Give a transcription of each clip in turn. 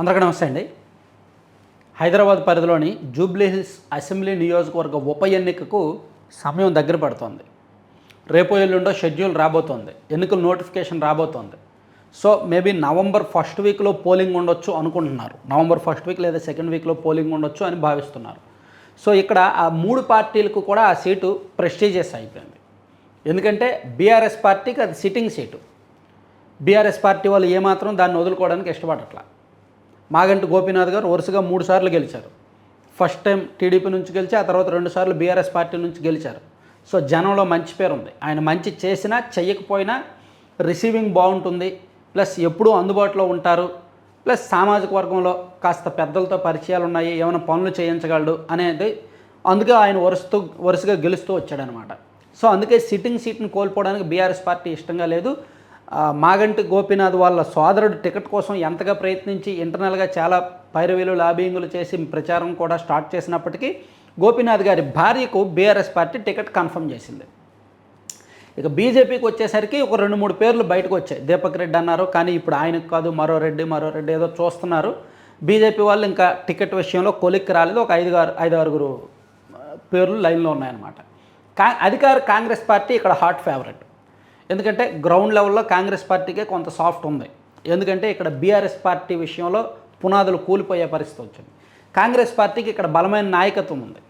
అందరికీ నమస్తే అండి. హైదరాబాద్ పరిధిలోని జూబ్లీహిల్స్ అసెంబ్లీ నియోజకవర్గ ఉప ఎన్నికకు సమయం దగ్గర పడుతోంది. రేపు ఎల్లుండో షెడ్యూల్ రాబోతోంది. ఎన్నికల నోటిఫికేషన్ రాబోతోంది. సో మేబీ నవంబర్ ఫస్ట్ వీక్లో పోలింగ్ ఉండొచ్చు అనుకుంటున్నారు. నవంబర్ ఫస్ట్ వీక్ లేదా సెకండ్ వీక్లో పోలింగ్ ఉండొచ్చు అని భావిస్తున్నారు. సో ఇక్కడ ఆ మూడు పార్టీలకు కూడా ఆ సీటు ప్రెస్టీజియస్ అయిపోయింది. ఎందుకంటే బీఆర్ఎస్ పార్టీకి అది సిట్టింగ్ సీటు. బీఆర్ఎస్ పార్టీ వాళ్ళు ఏమాత్రం దాన్ని వదులుకోవడానికి ఇష్టపడట్లా. మాగంటి గోపీనాథ్ గారు వరుసగా మూడు సార్లు గెలిచారు. ఫస్ట్ టైం టీడీపీ నుంచి గెలిచి ఆ తర్వాత రెండు సార్లు బీఆర్ఎస్ పార్టీ నుంచి గెలిచారు. సో జనంలో మంచి పేరు ఉంది. ఆయన మంచి చేసినా చెయ్యకపోయినా రిసీవింగ్ బాగుంటుంది. ప్లస్ ఎప్పుడూ అందుబాటులో ఉంటారు. ప్లస్ సామాజిక వర్గంలో కాస్త పెద్దలతో పరిచయాలు ఉన్నాయి. ఏమైనా పనులు చేయించగలడు అనేది అందుకే ఆయన వరుసతో వరుసగా గెలుస్తూ వచ్చాడనమాట. సో అందుకే సిట్టింగ్ సీట్ని కోల్పోవడానికి బీఆర్ఎస్ పార్టీ ఇష్టంగా లేదు. మాగంటి గోపీనాథ్ వాళ్ళ సోదరుడు టికెట్ కోసం ఎంతగా ప్రయత్నించి ఇంటర్నల్గా చాలా పైరవీలు లాబింగులు చేసి ప్రచారం కూడా స్టార్ట్ చేసినప్పటికీ గోపీనాథ్ గారి భార్యకు బీఆర్ఎస్ పార్టీ టికెట్ కన్ఫర్మ్ చేసింది. ఇక బీజేపీకి వచ్చేసరికి ఒక రెండు మూడు పేర్లు బయటకు వచ్చాయి. దీపక్ రెడ్డి అన్నారు కానీ ఇప్పుడు ఆయనకు కాదు మరో రెడ్డి మరో రెడ్డి ఏదో చూస్తున్నారు. బీజేపీ వాళ్ళు ఇంకా టికెట్ విషయంలో కొలిక్కి రాలేదు. ఒక ఐదు ఐదు ఆరుగురు పేర్లు లైన్లో ఉన్నాయన్నమాట. కా అధికార కాంగ్రెస్ పార్టీ ఇక్కడ హాట్ ఫేవరెట్. ఎందుకంటే గ్రౌండ్ లెవెల్లో కాంగ్రెస్ పార్టీకే కొంత సాఫ్ట్ ఉంది. ఎందుకంటే ఇక్కడ బీఆర్ఎస్ పార్టీ విషయంలో పునాదులు కూలిపోయే పరిస్థితి వచ్చింది. కాంగ్రెస్ పార్టీకి ఇక్కడ బలమైన నాయకత్వం ఉంది.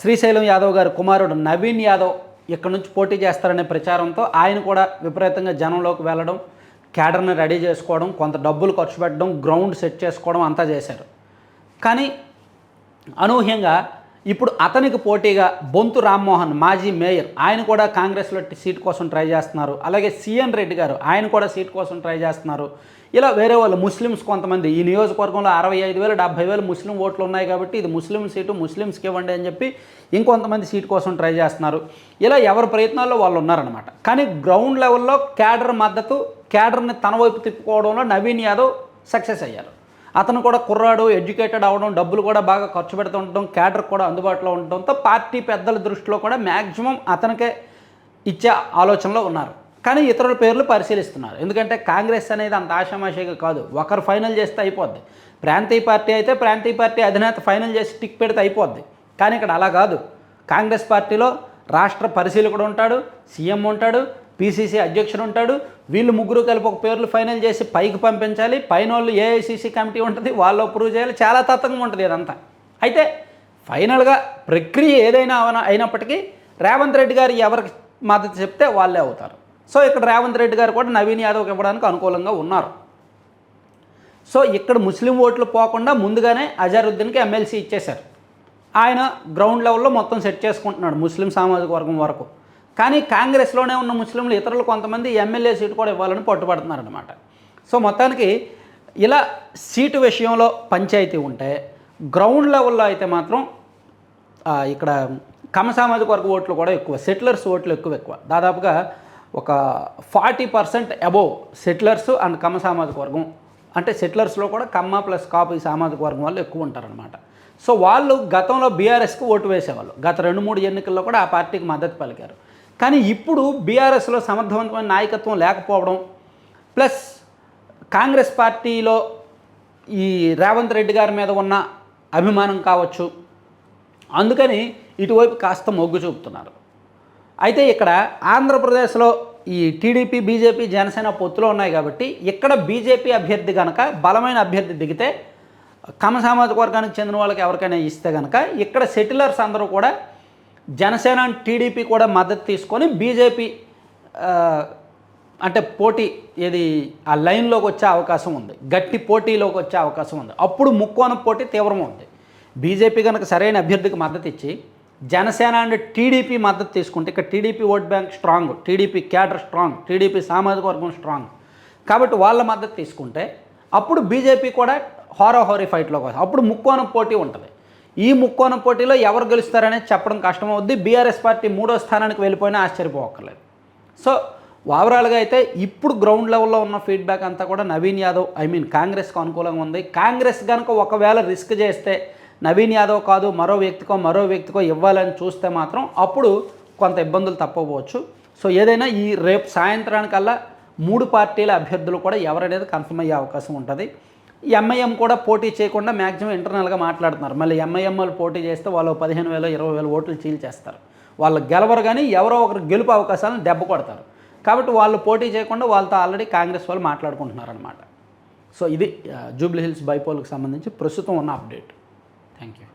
శ్రీశైలం యాదవ్ గారి కుమారుడు నవీన్ యాదవ్ ఇక్కడ నుంచి పోటీ చేస్తారనే ప్రచారంతో ఆయన కూడా విపరీతంగా జనంలోకి వెళ్ళడం క్యాడర్ని రెడీ చేసుకోవడం కొంత డబ్బులు ఖర్చు పెట్టడం గ్రౌండ్ సెట్ చేసుకోవడం అంతా చేశారు. కానీ అనూహ్యంగా ఇప్పుడు అతనికి పోటీగా బొంతు రామ్మోహన్ మాజీ మేయర్ ఆయన కూడా కాంగ్రెస్లో సీట్ కోసం ట్రై చేస్తున్నారు. అలాగే సిఎన్ రెడ్డి గారు ఆయన కూడా సీట్ కోసం ట్రై చేస్తున్నారు. ఇలా వేరే వాళ్ళు ముస్లిమ్స్ కొంతమంది ఈ నియోజకవర్గంలో అరవై ఐదు వేలు డెబ్బై వేలు ముస్లిం ఓట్లు ఉన్నాయి కాబట్టి ఇది ముస్లిం సీటు ముస్లిమ్స్కి ఇవ్వండి అని చెప్పి ఇంకొంతమంది సీట్ కోసం ట్రై చేస్తున్నారు. ఇలా ఎవరి ప్రయత్నాల్లో వాళ్ళు ఉన్నారనమాట కానీ గ్రౌండ్ లెవెల్లో క్యాడర్ మద్దతు క్యాడర్ని తన వైపు తిప్పుకోవడంలో నవీన్ యాదవ్ సక్సెస్ అయ్యారు. అతను కూడా కుర్రాడు ఎడ్యుకేటెడ్ అవడం డబ్బులు కూడా బాగా ఖర్చు పెడుతూ ఉండటం క్యాడర్ కూడా అందుబాటులో ఉండటంతో పార్టీ పెద్దల దృష్టిలో కూడా మ్యాక్సిమం అతనికే ఇచ్చే ఆలోచనలో ఉన్నారు. కానీ ఇతరుల పేర్లు పరిశీలిస్తున్నారు. ఎందుకంటే కాంగ్రెస్ అనేది అంత ఆషామాషిగా కాదు. ఒకరు ఫైనల్ చేస్తే అయిపోద్ది. ప్రాంతీయ పార్టీ అయితే ప్రాంతీయ పార్టీ అధినేత ఫైనల్ చేసి టిక్ పెడితే అయిపోద్ది. కానీ ఇక్కడ అలా కాదు. కాంగ్రెస్ పార్టీలో రాష్ట్ర పరిశీలకుడు ఉంటాడు సీఎం ఉంటాడు పీసీసీ అధ్యక్షుడు ఉంటాడు. వీళ్ళు ముగ్గురు కలిపి ఒక పేర్లు ఫైనల్ చేసి పైకి పంపించాలి. పైన వాళ్ళు ఏఐసీసీ కమిటీ ఉంటుంది. వాళ్ళు అప్రూవ్ చేయాలి. చాలా తతంగా ఉంటుంది ఇదంతా. అయితే ఫైనల్గా ప్రక్రియ ఏదైనా అవన అయినప్పటికీ రేవంత్ రెడ్డి గారు ఎవరికి మద్దతు చెప్తే వాళ్ళే అవుతారు. సో ఇక్కడ రేవంత్ రెడ్డి గారు కూడా నవీన్ యాదవ్కి ఇవ్వడానికి అనుకూలంగా ఉన్నారు. సో ఇక్కడ ముస్లిం ఓట్లు పోకుండా ముందుగానే అజరుద్దీన్కి ఎమ్మెల్సీ ఇచ్చేశారు. ఆయన గ్రౌండ్ లెవెల్లో మొత్తం సెట్ చేసుకుంటున్నాడు ముస్లిం సామాజిక వర్గం వరకు. కానీ కాంగ్రెస్లోనే ఉన్న ముస్లింలు ఇతరులు కొంతమంది ఎమ్మెల్యే సీటు కూడా ఇవ్వాలని పట్టుబడుతున్నారనమాట సో మొత్తానికి ఇలా సీటు విషయంలో పంచాయతీ ఉంటే గ్రౌండ్ లెవెల్లో అయితే మాత్రం ఇక్కడ కమ సామాజిక వర్గ ఓట్లు కూడా ఎక్కువ సెటిలర్స్ ఓట్లు ఎక్కువ ఎక్కువ. దాదాపుగా ఒక forty percent above settlers and Kamma సామాజిక వర్గం. అంటే సెటిలర్స్లో కూడా కమ్మ ప్లస్ కాపు ఈ సామాజిక వర్గం వాళ్ళు ఎక్కువ ఉంటారనమాట సో వాళ్ళు గతంలో బీఆర్ఎస్కి ఓటు వేసేవాళ్ళు. గత రెండు మూడు ఎన్నికల్లో కూడా ఆ పార్టీకి మద్దతు పలికారు. కానీ ఇప్పుడు బీఆర్ఎస్లో సమర్థవంతమైన నాయకత్వం లేకపోవడం ప్లస్ కాంగ్రెస్ పార్టీలో ఈ రేవంత్ రెడ్డి గారి మీద ఉన్న అభిమానం కావచ్చు. అందుకని ఇటువైపు కాస్త మొగ్గు చూపుతున్నారు. అయితే ఇక్కడ ఆంధ్రప్రదేశ్లో ఈ టీడీపీ బీజేపీ జనసేన పొత్తులో ఉన్నాయి కాబట్టి ఇక్కడ బీజేపీ అభ్యర్థి కనుక బలమైన అభ్యర్థి దిగితే కమ సామాజిక వర్గానికి చెందిన వాళ్ళకి ఎవరికైనా ఇస్తే కనుక ఇక్కడ సెటిలర్స్ అందరూ కూడా జనసేన టీడీపీ కూడా మద్దతు తీసుకొని బీజేపీ అంటే పోటీ ఏది ఆ లైన్లోకి వచ్చే అవకాశం ఉంది. గట్టి పోటీలోకి వచ్చే అవకాశం ఉంది. అప్పుడు ముక్కోన పోటీ తీవ్రంగా ఉంది. బీజేపీ కనుక సరైన అభ్యర్థికి మద్దతు ఇచ్చి జనసేన అండ్ టీడీపీ మద్దతు తీసుకుంటే ఇక్కడ TDP vote bank strong TDP cadre strong TDP సామాజిక వర్గం స్ట్రాంగ్. కాబట్టి వాళ్ళ మద్దతు తీసుకుంటే అప్పుడు బీజేపీ కూడా హోరాహోరీ ఫైట్లోకి వస్తుంది. అప్పుడు ముక్కోణం పోటీ ఉంటుంది. ఈ ముక్కోన పోటీలో ఎవరు గెలుస్తారనేది చెప్పడం కష్టమవుద్ది. బీఆర్ఎస్ పార్టీ మూడో స్థానానికి వెళ్ళిపోయినా ఆశ్చర్యపోవక్కర్లేదు సో ఓవరాల్గా అయితే ఇప్పుడు గ్రౌండ్ లెవెల్లో ఉన్న ఫీడ్బ్యాక్ అంతా కూడా నవీన్ యాదవ్ ఐ మీన్ కాంగ్రెస్కు అనుకూలంగా ఉంది. కాంగ్రెస్ కనుక ఒకవేళ రిస్క్ చేస్తే నవీన్ యాదవ్ కాదు మరో వ్యక్తికో మరో వ్యక్తికో ఇవ్వాలని చూస్తే మాత్రం అప్పుడు కొంత ఇబ్బందులు తప్పవచ్చు. సో ఏదైనా ఈ రేపు సాయంత్రానికల్లా మూడు పార్టీల అభ్యర్థులు కూడా ఎవరనేది కన్ఫర్మ్ అయ్యే అవకాశం ఉంటుంది. ఎంఐఎం కూడా పోటీ చేయకుండా మ్యాక్సిమం ఇంటర్నల్గా మాట్లాడుతున్నారు. మళ్ళీ ఎంఐఎం వాళ్ళు పోటీ చేస్తే వాళ్ళు పదిహేను వేలు ఇరవై వేల ఓట్లు చీల్చేస్తారు వాళ్ళు గెలవరు కానీ ఎవరో ఒకరు గెలుపు అవకాశాలను దెబ్బ కొడతారు. కాబట్టి వాళ్ళు పోటీ చేయకుండా వాళ్ళతో ఆల్రెడీ కాంగ్రెస్ వాళ్ళు మాట్లాడుకుంటున్నారనమాట సో ఇది జూబ్లీహిల్స్ బైపోల్కి సంబంధించి ప్రస్తుతం ఉన్న అప్డేట్. Thank you